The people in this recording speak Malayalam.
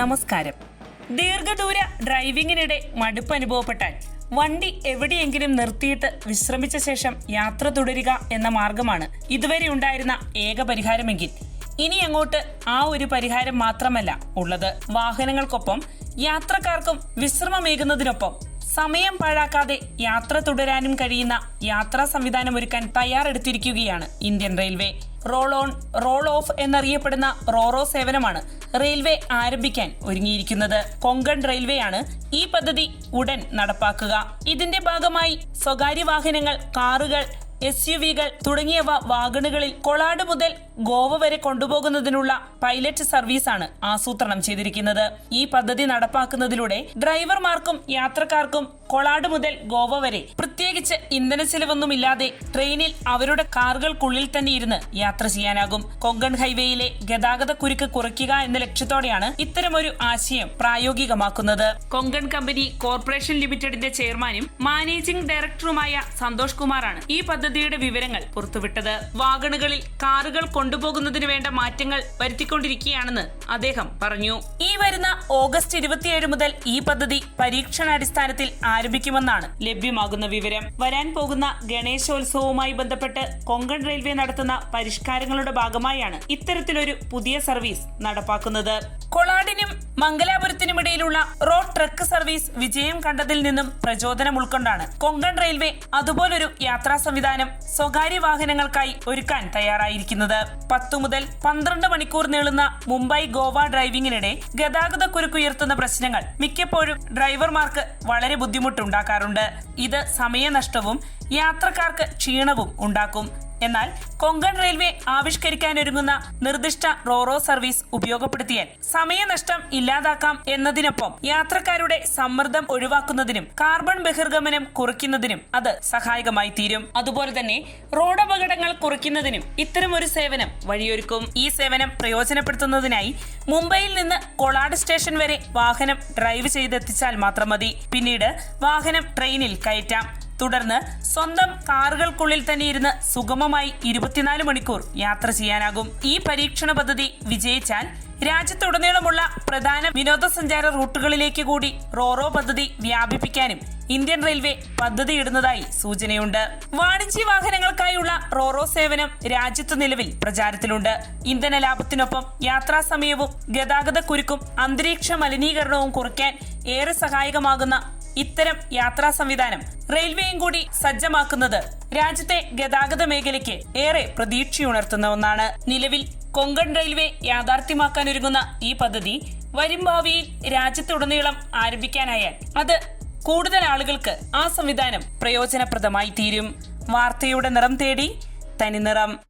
നമസ്കാരം. ദീർഘദൂര ഡ്രൈവിംഗിനിടെ മടുപ്പ് അനുഭവപ്പെട്ടാൽ വണ്ടി എവിടെയെങ്കിലും നിർത്തിയിട്ട് വിശ്രമിച്ച ശേഷം യാത്ര തുടരുക എന്ന മാർഗമാണ് ഇതുവരെ ഉണ്ടായിരുന്ന ഏക പരിഹാരമെങ്കിൽ. ഇനി അങ്ങോട്ട് ആ ഒരു പരിഹാരം മാത്രമല്ല ഉള്ളത്. വാഹനങ്ങൾക്കൊപ്പം യാത്രക്കാർക്കും വിശ്രമമേകുന്നതിനൊപ്പം സമയം പാഴാക്കാതെ യാത്ര തുടരാനും കഴിയുന്ന യാത്രാ സംവിധാനം ഒരുക്കാൻ തയ്യാറെടുത്തിരിക്കുകയാണ് Indian railway. Roll on roll off എന്നറിയപ്പെടുന്ന റോറോ സേവനമാണ് റെയിൽവേ ആരംഭിക്കാൻ ഒരുങ്ങിയിരിക്കുന്നത്. കൊങ്കൺ റെയിൽവേയാണ് ഈ പദ്ധതി ഉടൻ നടപ്പാക്കുക. ഇതിന്റെ ഭാഗമായി സ്വകാര്യ വാഹനങ്ങൾ കാറുകൾ എസ് യു വികൾ തുടങ്ങിയവ വാഗണുകളിൽ കൊളാട് മുതൽ ഗോവ വരെ കൊണ്ടുപോകുന്നതിനുള്ള പൈലറ്റ് സർവീസാണ് ആസൂത്രണം ചെയ്തിരിക്കുന്നത്. ഈ പദ്ധതി നടപ്പാക്കുന്നതിലൂടെ ഡ്രൈവർമാർക്കും യാത്രക്കാർക്കും കൊളാട് മുതൽ ഗോവ വരെ. പ്രത്യേകിച്ച് ഇന്ധന ചെലവൊന്നുമില്ലാതെ ട്രെയിനിൽ അവരുടെ കാറുകൾക്കുള്ളിൽ തന്നെ ഇരുന്ന് യാത്ര ചെയ്യാനാകും. കൊങ്കൺ ഹൈവേയിലെ ഗതാഗത കുരുക്ക് കുറയ്ക്കുക എന്ന ലക്ഷ്യത്തോടെയാണ് ഇത്തരമൊരു ആശയം പ്രായോഗികമാക്കുന്നത്. കൊങ്കൺ കമ്പനി കോർപ്പറേഷൻ ലിമിറ്റഡിന്റെ ചെയർമാനും മാനേജിംഗ് ഡയറക്ടറുമായ സന്തോഷ് കുമാറാണ് ഈ പദ്ധതിയുടെ വിവരങ്ങൾ പുറത്തുവിട്ടത്. വാഗണുകളിൽ കാറുകൾ കൊണ്ടുപോകുന്നതിന് വേണ്ട മാറ്റങ്ങൾ വരുത്തിക്കൊണ്ടിരിക്കുകയാണെന്ന് അദ്ദേഹം പറഞ്ഞു. ഈ വരുന്ന ഓഗസ്റ്റ് ഇരുപത്തിയേഴ് മുതൽ ഈ പദ്ധതി പരീക്ഷണാടിസ്ഥാനത്തിൽ ആരംഭിക്കുമെന്നാണ് ലഭ്യമാകുന്ന വിവരം. വരാൻ പോകുന്ന ഗണേശോത്സവവുമായി ബന്ധപ്പെട്ട് കൊങ്കൺ റെയിൽവേ നടത്തുന്ന പരിഷ്കാരങ്ങളുടെ ഭാഗമായാണ് ഇത്തരത്തിലൊരു പുതിയ സർവീസ് നടപ്പാക്കുന്നത്. കൊളാടിനും മംഗലാപുരത്തിനുമിടയിലുള്ള റോഡ് ട്രക്ക് സർവീസ് വിജയം കണ്ടതിൽ നിന്നും പ്രചോദനം ഉൾക്കൊണ്ടാണ് കൊങ്കൺ റെയിൽവേ അതുപോലൊരു യാത്രാ സംവിധാനം സ്വകാര്യ വാഹനങ്ങൾക്കായി ഒരുക്കാൻ തയ്യാറായിരിക്കുന്നത്. പത്തു മുതൽ പന്ത്രണ്ട് മണിക്കൂർ നീളുന്ന മുംബൈ ഗോവ ഡ്രൈവിംഗിനിടെ ഗതാഗത കുരുക്കുയർത്തുന്ന പ്രശ്നങ്ങൾ മിക്കപ്പോഴും ഡ്രൈവർമാർക്ക് വളരെ ബുദ്ധിമുട്ടുണ്ടാക്കാറുണ്ട്. ഇത് സമയനഷ്ടവും യാത്രക്കാർക്ക് ക്ഷീണവും ഉണ്ടാക്കും. എന്നാൽ കൊങ്കൺ റെയിൽവേ ആവിഷ്കരിക്കാനൊരുങ്ങുന്ന നിർദ്ദിഷ്ട റോറോ സർവീസ് ഉപയോഗപ്പെടുത്തിയാൽ സമയനഷ്ടം ഇല്ലാതാക്കാം എന്നതിനൊപ്പം യാത്രക്കാരുടെ സമ്മർദ്ദം ഒഴിവാക്കുന്നതിനും കാർബൺ ബഹിർഗമനം കുറയ്ക്കുന്നതിനും അത് സഹായകമായി തീരും. അതുപോലെ തന്നെ റോഡ് അപകടങ്ങൾ കുറയ്ക്കുന്നതിനും ഇത്തരമൊരു സേവനം വഴിയൊരുക്കും. ഈ സേവനം പ്രയോജനപ്പെടുത്തുന്നതിനായി മുംബൈയിൽ നിന്ന് കൊളാട് സ്റ്റേഷൻ വരെ വാഹനം ഡ്രൈവ് ചെയ്തെത്തിച്ചാൽ മാത്രം മതി. പിന്നീട് വാഹനം ട്രെയിനിൽ കയറ്റാം. തുടർന്ന് സ്വന്തം കാറുകൾക്കുള്ളിൽ തന്നെ ഇരുന്ന് സുഗമമായി ഇരുപത്തിനാല് മണിക്കൂർ യാത്ര ചെയ്യാനാകും. ഈ പരീക്ഷണ പദ്ധതി വിജയിച്ചാൽ രാജ്യത്തുടനീളമുള്ള പ്രധാന വിനോദസഞ്ചാര റൂട്ടുകളിലേക്ക് കൂടി റോറോ പദ്ധതി വ്യാപിപ്പിക്കാനും ഇന്ത്യൻ റെയിൽവേ പദ്ധതിയിടുന്നതായി സൂചനയുണ്ട്. വാണിജ്യ വാഹനങ്ങൾക്കായുള്ള റോറോ സേവനം രാജ്യത്ത് നിലവിൽ പ്രചാരത്തിലുണ്ട്. ഇന്ധന ലാഭത്തിനൊപ്പം യാത്രാ സമയവും ഗതാഗത കുരുക്കും അന്തരീക്ഷ മലിനീകരണവും കുറയ്ക്കാൻ ഏറെ സഹായകമാകുന്ന ഇത്തരം യാത്രാ സംവിധാനം റെയിൽവേയും കൂടി സജ്ജമാക്കുന്നത് രാജ്യത്തെ ഗതാഗത മേഖലയ്ക്ക് ഏറെ പ്രതീക്ഷയുണർത്തുന്ന ഒന്നാണ്. നിലവിൽ കൊങ്കൺ റെയിൽവേ യാഥാർത്ഥ്യമാക്കാൻ ഒരുങ്ങുന്ന ഈ പദ്ധതി വരും ഭാവിയിൽ രാജ്യത്തുടനീളം ആരംഭിക്കാനായാൽ അത് കൂടുതൽ ആളുകൾക്ക് ആ സംവിധാനം പ്രയോജനപ്രദമായി തീരും. വാർത്തയുടെ നിറം തേടി തനിനിറം.